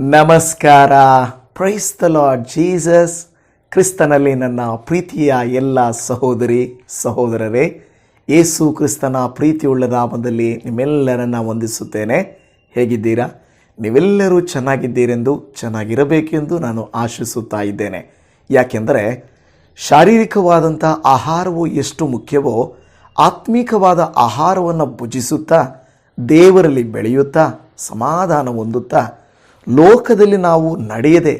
ನಮಸ್ಕಾರ. Price the Lord Jesus ಕ್ರಿಸ್ತನಲ್ಲಿ ನನ್ನ ಪ್ರೀತಿಯ ಎಲ್ಲ ಸಹೋದರಿ, ಸಹೋದರರೇ, ಯೇಸು ಕ್ರಿಸ್ತನ ಪ್ರೀತಿಯುಳ್ಳ ನಾಮದಲ್ಲಿ ನಿಮ್ಮೆಲ್ಲರನ್ನ ವಂದಿಸುತ್ತೇನೆ. ಹೇಗಿದ್ದೀರಾ? ನೀವೆಲ್ಲರೂ ಚೆನ್ನಾಗಿದ್ದೀರೆಂದು, ಚೆನ್ನಾಗಿರಬೇಕೆಂದು ನಾನು ಆಶಿಸುತ್ತಾ ಇದ್ದೇನೆ. ಯಾಕೆಂದರೆ, ಶಾರೀರಿಕವಾದಂಥ ಆಹಾರವು ಎಷ್ಟು ಮುಖ್ಯವೋ, ಆತ್ಮೀಕವಾದ ಆಹಾರವನ್ನು ಭುಜಿಸುತ್ತಾ, ದೇವರಲ್ಲಿ ಬೆಳೆಯುತ್ತಾ, ಸಮಾಧಾನ ಹೊಂದುತ್ತಾ ಲೋಕದಲ್ಲಿ ನಾವು ನಡೆಯದೆ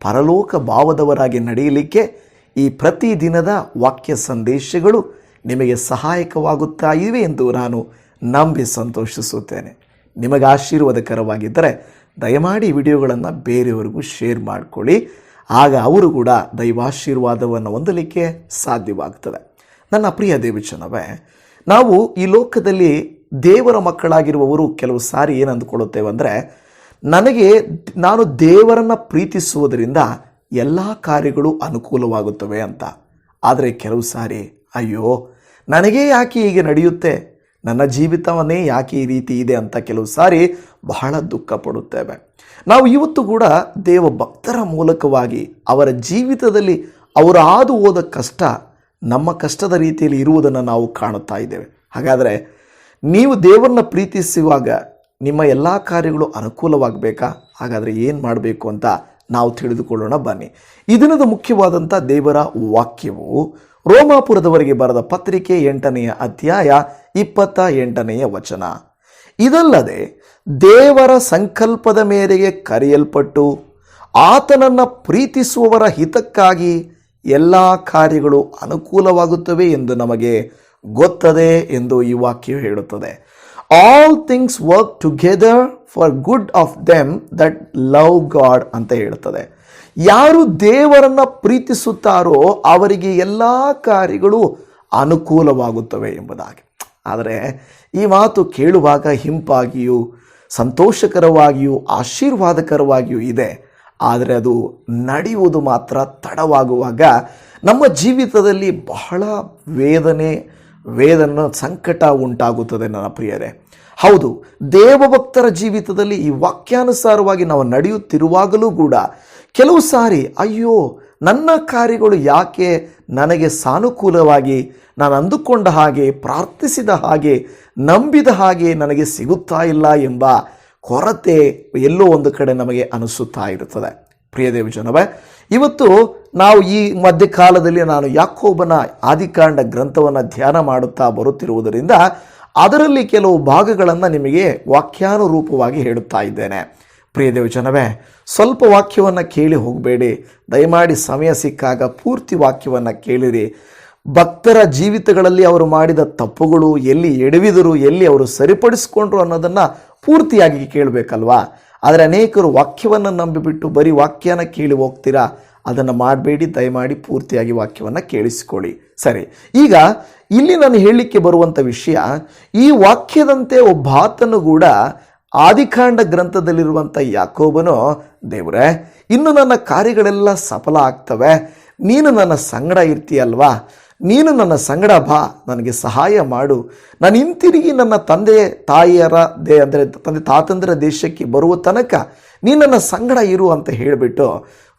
ಪರಲೋಕ ಭಾವದವರಾಗಿ ನಡೆಯಲಿಕ್ಕೆ ಈ ಪ್ರತಿದಿನದ ವಾಕ್ಯ ಸಂದೇಶಗಳು ನಿಮಗೆ ಸಹಾಯಕವಾಗುತ್ತಾ ಇವೆ ಎಂದು ನಾನು ನಂಬಿ ಸಂತೋಷಿಸುತ್ತೇನೆ. ನಿಮಗೆ ಆಶೀರ್ವಾದಕರವಾಗಿದ್ದರೆ ದಯಮಾಡಿ ವಿಡಿಯೋಗಳನ್ನು ಬೇರೆಯವರಿಗೂ ಶೇರ್ ಮಾಡಿಕೊಳ್ಳಿ. ಆಗ ಅವರು ಕೂಡ ದೈವಾಶೀರ್ವಾದವನ್ನು ಹೊಂದಲಿಕ್ಕೆ ಸಾಧ್ಯವಾಗ್ತದೆ. ನನ್ನ ಪ್ರಿಯ ದೇವಚನವೇ ನಾವು ಈ ಲೋಕದಲ್ಲಿ ದೇವರ ಮಕ್ಕಳಾಗಿರುವವರು ಕೆಲವು ಸಾರಿ ಏನು ಅಂದುಕೊಳ್ಳುತ್ತೇವೆ ಅಂದರೆ ನನಗೆ ನಾನು ದೇವರನ್ನು ಪ್ರೀತಿಸುವುದರಿಂದ ಎಲ್ಲ ಕಾರ್ಯಗಳು ಅನುಕೂಲವಾಗುತ್ತವೆ ಅಂತ. ಆದರೆ ಕೆಲವು ಸಾರಿ, ಅಯ್ಯೋ, ನನಗೆ ಯಾಕೆ ಹೀಗೆ ನಡೆಯುತ್ತೆ? ನನ್ನ ಜೀವಿತವನ್ನೇ ಯಾಕೆ ಈ ರೀತಿ ಇದೆ ಅಂತ ಕೆಲವು ಸಾರಿ ಬಹಳ ದುಃಖ ಪಡುತ್ತೇವೆ. ನಾವು ಇವತ್ತು ಕೂಡ ದೇವ ಭಕ್ತರ ಮೂಲಕವಾಗಿ ಅವರ ಜೀವಿತದಲ್ಲಿ ಅವರು ಹಾದು ಹೋದ ಕಷ್ಟ ನಮ್ಮ ಕಷ್ಟದ ರೀತಿಯಲ್ಲಿ ಇರುವುದನ್ನು ನಾವು ಕಾಣುತ್ತಾ ಇದ್ದೇವೆ. ಹಾಗಾದರೆ ನೀವು ದೇವರನ್ನ ಪ್ರೀತಿಸುವಾಗ ನಿಮ್ಮ ಎಲ್ಲ ಕಾರ್ಯಗಳು ಅನುಕೂಲವಾಗಬೇಕಾ? ಹಾಗಾದರೆ ಏನು ಮಾಡಬೇಕು ಅಂತ ನಾವು ತಿಳಿದುಕೊಳ್ಳೋಣ ಬನ್ನಿ. ಈ ದಿನದ ಮುಖ್ಯವಾದಂಥ ದೇವರ ವಾಕ್ಯವು ರೋಮಾಪುರದವರೆಗೆ ಬರೆದ ಪತ್ರಿಕೆ ಎಂಟನೆಯ ಅಧ್ಯಾಯ ಇಪ್ಪತ್ತ ಎಂಟನೆಯ ವಚನ. ಇದಲ್ಲದೆ ದೇವರ ಸಂಕಲ್ಪದ ಮೇರೆಗೆ ಕರೆಯಲ್ಪಟ್ಟು ಆತನನ್ನು ಪ್ರೀತಿಸುವವರ ಹಿತಕ್ಕಾಗಿ ಎಲ್ಲ ಕಾರ್ಯಗಳು ಅನುಕೂಲವಾಗುತ್ತವೆ ಎಂದು ನಮಗೆ ಗೊತ್ತದೆ ಎಂದು ಈ ವಾಕ್ಯ ಹೇಳುತ್ತದೆ. All things work together for good of them that love God ಅಂತ ಹೇಳ್ತದೆ. ಯಾರು ದೇವರನ್ನ ಪ್ರೀತಿಸುತ್ತಾರೋ ಅವರಿಗೆ ಎಲ್ಲ ಕಾರ್ಯಗಳು ಅನುಕೂಲವಾಗುತ್ತವೆ ಎಂಬುದಾಗಿ. ಆದರೆ ಈ ಮಾತು ಕೇಳುವಾಗ ಹಿಂಪಾಗಿಯೂ, ಸಂತೋಷಕರವಾಗಿಯೂ, ಆಶೀರ್ವಾದಕರವಾಗಿಯೂ ಇದೆ. ಆದರೆ ಅದು ನಡೆಯುವುದು ಮಾತ್ರ ತಡವಾಗುವಾಗ ನಮ್ಮ ಜೀವಿತದಲ್ಲಿ ಬಹಳ ವೇದನೆ, ವೇದನ ಸಂಕಟ ಉಂಟಾಗುತ್ತದೆ ನನ್ನ ಪ್ರಿಯರೇ. ಹೌದು, ದೇವಭಕ್ತರ ಜೀವಿತದಲ್ಲಿ ಈ ವಾಕ್ಯಾನುಸಾರವಾಗಿ ನಾವು ನಡೆಯುತ್ತಿರುವಾಗಲೂ ಕೂಡ ಕೆಲವು ಸಾರಿ, ಅಯ್ಯೋ, ನನ್ನ ಕಾರ್ಯಗಳು ಯಾಕೆ ನನಗೆ ಸಾನುಕೂಲವಾಗಿ, ನಾನು ಅಂದುಕೊಂಡ ಹಾಗೆ, ಪ್ರಾರ್ಥಿಸಿದ ಹಾಗೆ, ನಂಬಿದ ಹಾಗೆ ನನಗೆ ಸಿಗುತ್ತಾ ಇಲ್ಲ ಎಂಬ ಕೊರತೆ ಎಲ್ಲೋ ಒಂದು ಕಡೆ ನಮಗೆ ಅನಿಸುತ್ತಾ ಇರುತ್ತದೆ. ಪ್ರಿಯದೇವ ಜನವೇ ಇವತ್ತು ನಾವು ಈ ಮಧ್ಯಕಾಲದಲ್ಲಿ ನಾನು ಯಾಕೋಬನ ಆದಿಕಾಂಡ ಗ್ರಂಥವನ್ನು ಧ್ಯಾನ ಮಾಡುತ್ತಾ ಬರುತ್ತಿರುವುದರಿಂದ ಅದರಲ್ಲಿ ಕೆಲವು ಭಾಗಗಳನ್ನು ನಿಮಗೆ ವಾಕ್ಯಾನುರೂಪವಾಗಿ ಹೇಳುತ್ತಾ ಇದ್ದೇನೆ. ಪ್ರಿಯ ಜನವೇ, ಸ್ವಲ್ಪ ವಾಕ್ಯವನ್ನು ಕೇಳಿ ಹೋಗಬೇಡಿ. ದಯಮಾಡಿ ಸಮಯ ಸಿಕ್ಕಾಗ ಪೂರ್ತಿ ವಾಕ್ಯವನ್ನು ಕೇಳಿರಿ. ಭಕ್ತರ ಜೀವಿತಗಳಲ್ಲಿ ಅವರು ಮಾಡಿದ ತಪ್ಪುಗಳು ಎಲ್ಲಿ ಎಡವಿದರು, ಎಲ್ಲಿ ಅವರು ಸರಿಪಡಿಸಿಕೊಂಡ್ರು ಅನ್ನೋದನ್ನು ಪೂರ್ತಿಯಾಗಿ ಕೇಳಬೇಕಲ್ವಾ? ಆದರೆ ಅನೇಕರು ವಾಕ್ಯವನ್ನು ನಂಬಿಬಿಟ್ಟು ಬರೀ ವಾಕ್ಯನ ಕೇಳಿ ಹೋಗ್ತೀರಾ? ಅದನ್ನು ಮಾಡಬೇಡಿ, ದಯಮಾಡಿ ಪೂರ್ತಿಯಾಗಿ ವಾಕ್ಯವನ್ನು ಕೇಳಿಸಿಕೊಳ್ಳಿ. ಸರಿ, ಈಗ ಇಲ್ಲಿ ನಾನು ಹೇಳಲಿಕ್ಕೆ ಬರುವಂಥ ವಿಷಯ, ಈ ವಾಕ್ಯದಂತೆ ಒಬ್ಬ ಆತನು ಕೂಡ ಆದಿಕಾಂಡ ಗ್ರಂಥದಲ್ಲಿರುವಂಥ ಯಾಕೋಬನು, ದೇವರೇ, ಇನ್ನು ನನ್ನ ಕಾರ್ಯಗಳೆಲ್ಲ ಸಫಲ ಆಗ್ತವೆ. ನೀನು ನನ್ನ ಸಂಗಡ ಇರ್ತೀಯಲ್ವಾ? ನೀನು ನನ್ನ ಸಂಗಡ ಬಾ, ನನಗೆ ಸಹಾಯ ಮಾಡು. ನಾನು ಹಿಂತಿರುಗಿ ನನ್ನ ತಂದೆ, ತಾಯಿಯರ ದೇ, ಅಂದರೆ ತಂದೆ, ತಾತಂದಿರ ದೇಶಕ್ಕೆ ಬರುವ ತನಕ ನೀನು ನನ್ನ ಸಂಗಡ ಇರು ಅಂತ ಹೇಳಿಬಿಟ್ಟು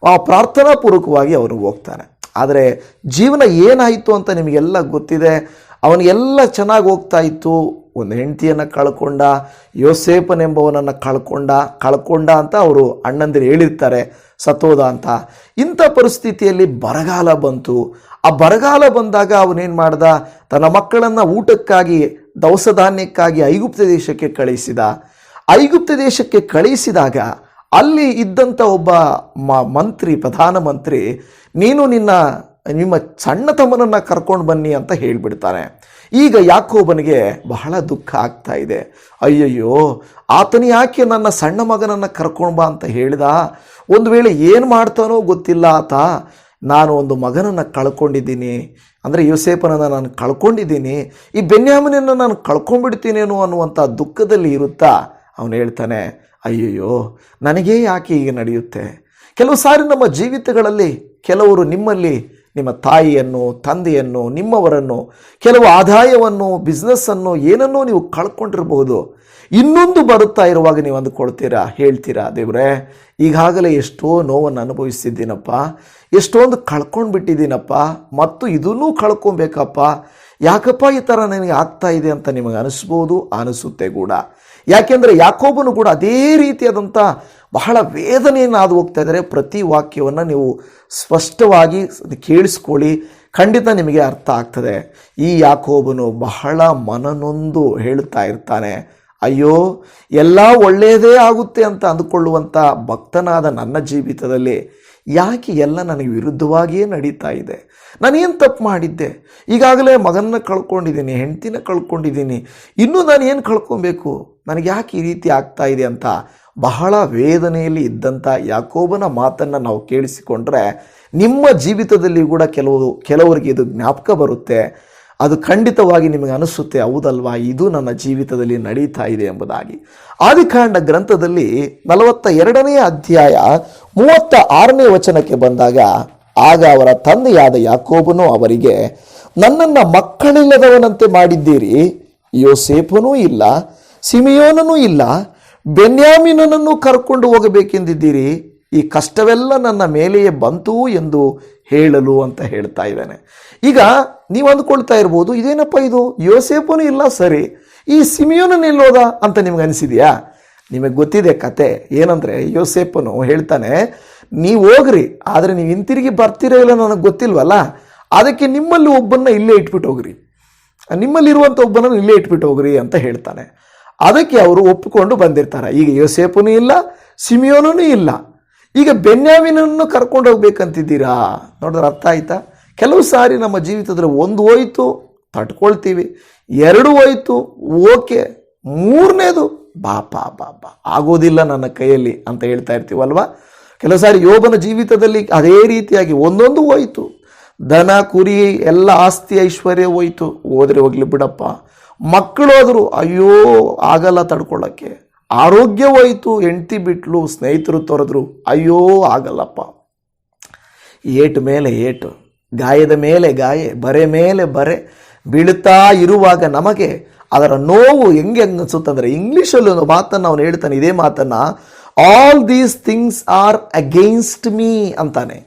ಆ ಪ್ರಾರ್ಥನಾಪೂರ್ವಕವಾಗಿ ಅವನು ಹೋಗ್ತಾನೆ ಆದರೆ ಜೀವನ ಏನಾಯಿತು ಅಂತ ನಿಮಗೆಲ್ಲ ಗೊತ್ತಿದೆ? ಅವನಿಗೆಲ್ಲ ಚೆನ್ನಾಗಿ ಹೋಗ್ತಾ ಇತ್ತು. ಒಂದು ಹೆಂಡತಿಯನ್ನು ಕಳ್ಕೊಂಡ ಯೋಸೇಪನೆಂಬವನನ್ನು ಕಳ್ಕೊಂಡ ಕಳ್ಕೊಂಡ ಅಂತ ಅವರು ಅಣ್ಣಂದಿರು ಹೇಳಿರ್ತಾರೆ ಸತ್ತೋದ ಅಂತ. ಇಂಥ ಪರಿಸ್ಥಿತಿಯಲ್ಲಿ ಬರಗಾಲ ಬಂತು. ಆ ಬರಗಾಲ ಬಂದಾಗ ಅವನೇನು ಮಾಡ್ದ? ತನ್ನ ಮಕ್ಕಳನ್ನು ಊಟಕ್ಕಾಗಿ, ದವಸ ಧಾನ್ಯಕ್ಕಾಗಿ ಐಗುಪ್ತ ದೇಶಕ್ಕೆ ಕಳಿಸಿದ. ಐಗುಪ್ತ ದೇಶಕ್ಕೆ ಕಳಿಸಿದಾಗ ಅಲ್ಲಿ ಇದ್ದಂಥ ಒಬ್ಬ ಮ, ಮಂತ್ರಿ ಪ್ರಧಾನಮಂತ್ರಿ ನೀನು ನಿನ್ನ, ನಿಮ್ಮ ಸಣ್ಣ ತಮ್ಮನನ್ನು ಕರ್ಕೊಂಡು ಬನ್ನಿ ಅಂತ ಹೇಳಿಬಿಡ್ತಾನೆ. ಈಗ ಯಾಕೋಬನಿಗೆ ಬಹಳ ದುಃಖ ಆಗ್ತಾ ಇದೆ. ಅಯ್ಯಯ್ಯೋ, ಆತನು ಯಾಕೆ ನನ್ನ ಸಣ್ಣ ಮಗನನ್ನು ಕರ್ಕೊಂಡು ಬಾ ಅಂತ ಹೇಳಿದ? ಒಂದು ವೇಳೆ ಏನು ಮಾಡ್ತಾನೋ ಗೊತ್ತಿಲ್ಲ ಆತ. ನಾನು ಒಂದು ಮಗನನ್ನು ಕಳ್ಕೊಂಡಿದ್ದೀನಿ. ಅಂದರೆ ಯುಸೇಪನನ್ನು ನಾನು ಕಳ್ಕೊಂಡಿದ್ದೀನಿ. ಈ ಬೆನ್ಯಾಮನನ್ನು ನಾನು ಕಳ್ಕೊಂಡ್ಬಿಡ್ತೀನೇನೋ ಅನ್ನುವಂಥ ದುಃಖದಲ್ಲಿ ಇರುತ್ತಾ? ಅವನು ಹೇಳ್ತಾನೆ ಅಯ್ಯಯ್ಯೋ, ನನಗೇ ಯಾಕೆ ಹೀಗೆ ನಡೆಯುತ್ತೆ? ಕೆಲವು ಸಾರಿ ನಮ್ಮ ಜೀವಿತಗಳಲ್ಲಿ, ಕೆಲವರು ನಿಮ್ಮಲ್ಲಿ, ನಿಮ್ಮ ತಾಯಿಯನ್ನು, ತಂದೆಯನ್ನು, ನಿಮ್ಮವರನ್ನು, ಕೆಲವು ಆದಾಯವನ್ನು ಬಿಸ್ನೆಸ್ಸನ್ನು ಏನನ್ನೋ ನೀವು ಕಳ್ಕೊಂಡಿರಬಹುದು ಇನ್ನೊಂದು ಬರುತ್ತಾ ಇರುವಾಗ ನೀವು ಅಂದುಕೊಳ್ತೀರಾ, ಹೇಳ್ತೀರಾ, ದೇವ್ರೆ, ಈಗಾಗಲೇ ಎಷ್ಟೋ ನೋವನ್ನು ಅನುಭವಿಸಿದ್ದೀನಪ್ಪ, ಎಷ್ಟೊಂದು ಕಳ್ಕೊಂಡು ಬಿಟ್ಟಿದ್ದೀನಪ್ಪ, ಮತ್ತು ಇದನ್ನೂ ಕಳ್ಕೊಬೇಕಪ್ಪ. ಯಾಕಪ್ಪ ಈ ಥರ ನನಗೆ ಆಗ್ತಾ ಇದೆ ಅಂತ ನಿಮಗೆ ಅನಿಸ್ಬೋದು, ಅನಿಸುತ್ತೆ ಕೂಡ. ಯಾಕೆಂದರೆ ಯಾಕೋಬನು ಕೂಡ ಅದೇ ರೀತಿಯಾದಂಥ ಬಹಳ ವೇದನೆಯನ್ನು ಆದು ಹೋಗ್ತಾ ಇದ್ದಾರೆ. ಪ್ರತಿ ವಾಕ್ಯವನ್ನು ನೀವು ಸ್ಪಷ್ಟವಾಗಿ ಕೇಳಿಸ್ಕೊಳ್ಳಿ. ಖಂಡಿತ ನಿಮಗೆ ಅರ್ಥ ಆಗ್ತದೆ. ಈ ಯಾಕೋಬನು ಬಹಳ ಮನನೊಂದು ಹೇಳ್ತಾ ಇರ್ತಾನೆ. ಅಯ್ಯೋ, ಎಲ್ಲ ಒಳ್ಳೆಯದೇ ಆಗುತ್ತೆ ಅಂತ ಅಂದುಕೊಳ್ಳುವಂಥ ಭಕ್ತನಾದ ನನ್ನ ಜೀವಿತದಲ್ಲಿ ಯಾಕೆ ಎಲ್ಲ ನನಗೆ ವಿರುದ್ಧವಾಗಿಯೇ ನಡೀತಾ ಇದೆ? ನಾನೇನು ತಪ್ಪು ಮಾಡಿದ್ದೆ? ಈಗಾಗಲೇ ಮಗನ್ನ ಕಳ್ಕೊಂಡಿದ್ದೀನಿ, ಹೆಂಡ್ತಿನ ಕಳ್ಕೊಂಡಿದ್ದೀನಿ. ಇನ್ನೂ ನಾನು ಏನು ಕಳ್ಕೊಬೇಕು? ನನಗೆ ಯಾಕೆ ಈ ರೀತಿ ಆಗ್ತಾ ಇದೆ ಅಂತ ಬಹಳ ವೇದನೆಯಲ್ಲಿ ಇದ್ದಂಥ ಯಾಕೋಬನ ಮಾತನ್ನು ನಾವು ಕೇಳಿಸಿಕೊಂಡ್ರೆ ನಿಮ್ಮ ಜೀವಿತದಲ್ಲಿ ಕೂಡ ಕೆಲವು, ಕೆಲವರಿಗೆ ಇದು ಜ್ಞಾಪಕ ಬರುತ್ತೆ. ಅದು ಖಂಡಿತವಾಗಿ ನಿಮಗೆ ಅನಿಸುತ್ತೆ, ಹೌದಲ್ವಾ? ಇದು ನನ್ನ ಜೀವಿತದಲ್ಲಿ ನಡೀತಾ ಇದೆ ಎಂಬುದಾಗಿ. ಆದಿಕಾಂಡ ಗ್ರಂಥದಲ್ಲಿ ನಲವತ್ತ ಎರಡನೆಯ ಅಧ್ಯಾಯ ಮೂವತ್ತ ಆರನೇ ವಚನಕ್ಕೆ ಬಂದಾಗ, ಆಗ ಅವರ ತಂದೆಯಾದ ಯಾಕೋಬನು ಅವರಿಗೆ, ನನ್ನನ್ನು ಮಕ್ಕಳಿಲ್ಲದವನಂತೆ ಮಾಡಿದ್ದೀರಿ. ಯೋಸೇಫನೂ ಇಲ್ಲ, ಸಿಮಿಯೋನನೂ ಇಲ್ಲ, ಬೆನ್ಯಾಮಿನನನ್ನು ಕರ್ಕೊಂಡು ಹೋಗಬೇಕೆಂದಿದ್ದೀರಿ. ಈ ಕಷ್ಟವೆಲ್ಲ ನನ್ನ ಮೇಲೆಯೇ ಬಂತು ಎಂದು ಹೇಳಲು ಅಂತ ಹೇಳ್ತಾ ಇದ್ದಾನೆ. ಈಗ ನೀವು ಅಂದ್ಕೊಳ್ತಾ ಇರ್ಬೋದು, ಇದೇನಪ್ಪ ಇದು? ಯೋಸೇಪನು ಇಲ್ಲ, ಸರಿ. ಈ ಸಿಮಿಯೋನು ನಿಲ್ಲೋದ ಅಂತ ನಿಮ್ಗೆ ಅನಿಸಿದೆಯಾ? ನಿಮಗೆ ಗೊತ್ತಿದೆ ಕತೆ. ಏನಂದರೆ ಯೋಸೇಪನು ಹೇಳ್ತಾನೆ, ನೀವು ಹೋಗ್ರಿ, ಆದರೆ ನೀವು ಹಿಂತಿರುಗಿ ಬರ್ತೀರೋ ಇಲ್ಲ ನನಗೆ ಗೊತ್ತಿಲ್ವಲ್ಲ. ಅದಕ್ಕೆ ನಿಮ್ಮಲ್ಲಿ ಒಬ್ಬನ್ನ ಇಲ್ಲೇ ಇಟ್ಬಿಟ್ಟು ಹೋಗ್ರಿ. ನಿಮ್ಮಲ್ಲಿರುವಂಥ ಒಬ್ಬನನ್ನು ಇಲ್ಲೇ ಇಟ್ಬಿಟ್ಟು ಹೋಗ್ರಿ ಅಂತ ಹೇಳ್ತಾನೆ. ಅದಕ್ಕೆ ಅವರು ಒಪ್ಪಿಕೊಂಡು ಬಂದಿರ್ತಾರೆ. ಈಗ ಯೋಸೇಪನೂ ಇಲ್ಲ ಸಿಮಿಯೋನೂ ಇಲ್ಲ. ಈಗ ಬೆನ್ಯಾವಿನನ್ನು ಕರ್ಕೊಂಡು ಹೋಗ್ಬೇಕಂತಿದ್ದೀರಾ? ನೋಡಿದ್ರೆ ಅರ್ಥ ಆಯ್ತಾ? ಕೆಲವು ಸಾರಿ ನಮ್ಮ ಜೀವಿತದಲ್ಲಿ ಒಂದು ಹೋಯಿತು, ತಟ್ಕೊಳ್ತೀವಿ. ಎರಡು ಹೋಯಿತು, ಓಕೆ. ಮೂರನೇದು ಬಾಪ ಬಾಪ ಆಗೋದಿಲ್ಲ ನನ್ನ ಕೈಯಲ್ಲಿ ಅಂತ ಹೇಳ್ತಾ ಇರ್ತೀವಲ್ವಾ? ಕೆಲವು ಸಾರಿ ಯೋಬನ ಜೀವಿತದಲ್ಲಿ ಅದೇ ರೀತಿಯಾಗಿ ಒಂದೊಂದು ಹೋಯಿತು. ದನ, ಕುರಿ, ಎಲ್ಲ ಆಸ್ತಿ, ಐಶ್ವರ್ಯ ಹೋಯಿತು. ಹೋದ್ರೆ ಹೋಗ್ಲಿ ಬಿಡಪ್ಪ. ಮಕ್ಕಳು ಹೋದ್ರು ಅಯ್ಯೋ, ಆಗಲ್ಲ ತಡ್ಕೊಳ್ಳೋಕ್ಕೆ. ಆರೋಗ್ಯ ಹೋಯ್ತು ಹೆಂಡ್ತಿ ಬಿಟ್ಲು, ಸ್ನೇಹಿತರು ತೊರೆದ್ರು. ಅಯ್ಯೋ, ಆಗಲ್ಲಪ್ಪ. ಏಟು ಮೇಲೆ ಏಟು, ಗಾಯದ ಮೇಲೆ ಗಾಯ, ಬರೆ ಮೇಲೆ ಬರೆ ಬೀಳ್ತಾ ಇರುವಾಗ ನಮಗೆ ಅದರ ನೋವು ಹೆಂಗೆ ಅನಿಸುತ್ತಂದ್ರೆ ಇಂಗ್ಲೀಷಲ್ಲಿ ಒಂದು ಮಾತನ್ನು ಅವನು ಹೇಳ್ತಾನೆ, ಇದೇ ಮಾತನ್ನು all these things are against me ಅಂತಾನೆ.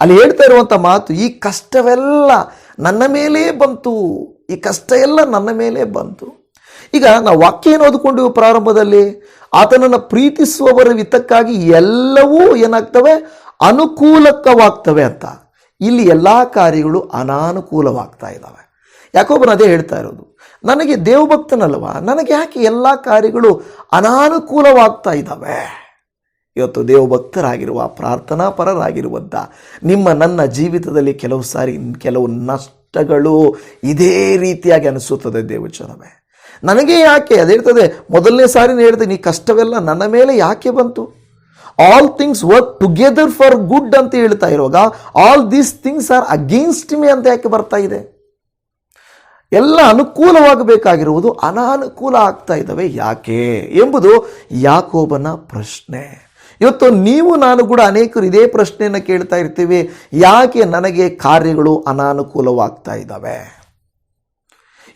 ಅಲ್ಲಿ ಹೇಳ್ತಾ ಇರುವಂಥ ಮಾತು, ಈ ಕಷ್ಟವೆಲ್ಲ ನನ್ನ ಮೇಲೇ ಬಂತು, ಈ ಕಷ್ಟ ಎಲ್ಲ ನನ್ನ ಮೇಲೆ ಬಂತು. ಈಗ ನಾವು ವಾಕ್ಯ ಏನು ಓದ್ಕೊಂಡಿವು ಪ್ರಾರಂಭದಲ್ಲಿ ಆತನನ್ನು ಪ್ರೀತಿಸುವವರ ವಿತ್ತಕ್ಕಾಗಿ ಎಲ್ಲವೂ ಏನಾಗ್ತವೆ? ಅನುಕೂಲಕವಾಗ್ತವೆ ಅಂತ. ಇಲ್ಲಿ ಎಲ್ಲ ಕಾರ್ಯಗಳು ಅನಾನುಕೂಲವಾಗ್ತಾ ಇದ್ದಾವೆ. ಯಾಕೊಬ್ಬರು ಅದೇ ಹೇಳ್ತಾ ಇರೋದು. ನನಗೆ ದೇವಭಕ್ತನಲ್ವ ನನಗೆ ಯಾಕೆ ಎಲ್ಲ ಕಾರ್ಯಗಳು ಅನಾನುಕೂಲವಾಗ್ತಾ ಇದ್ದಾವೆ? ಇವತ್ತು ದೇವಭಕ್ತರಾಗಿರುವ ಪ್ರಾರ್ಥನಾ ಪರರಾಗಿರುವಂಥ ನಿಮ್ಮ ನನ್ನ ಜೀವಿತದಲ್ಲಿ ಕೆಲವು ಸಾರಿ, ಕೆಲವು ನಷ್ಟಗಳು ಇದೇ ರೀತಿಯಾಗಿ ಅನಿಸುತ್ತದೆ ದೇವಚನವೇ ನನಗೆ ಯಾಕೆ? ಅದು ಹೇಳ್ತದೆ, ಮೊದಲನೇ ಸಾರಿ ಹೇಳಿದೆ, ನೀ ಕಷ್ಟವೆಲ್ಲ ನನ್ನ ಮೇಲೆ ಯಾಕೆ ಬಂತು? All things work together for good ಅಂತ ಹೇಳ್ತಾ ಇರುವಾಗ all these things are against me ಅಂತ ಯಾಕೆ ಬರ್ತಾ ಇದೆ? ಎಲ್ಲ ಅನುಕೂಲವಾಗಬೇಕಾಗಿರುವುದು ಅನಾನುಕೂಲ ಆಗ್ತಾ ಇದ್ದಾವೆ. ಯಾಕೆ? ಎಂಬುದು ಯಾಕೋಬನ ಪ್ರಶ್ನೆ. ಇವತ್ತು ನೀವು, ನಾನು ಕೂಡ ಅನೇಕರು ಇದೇ ಪ್ರಶ್ನೆಯನ್ನು ಕೇಳ್ತಾ ಇರ್ತೀವಿ. ಯಾಕೆ ನನಗೆ ಕಾರ್ಯಗಳು ಅನಾನುಕೂಲವಾಗ್ತಾ ಇದ್ದಾವೆ?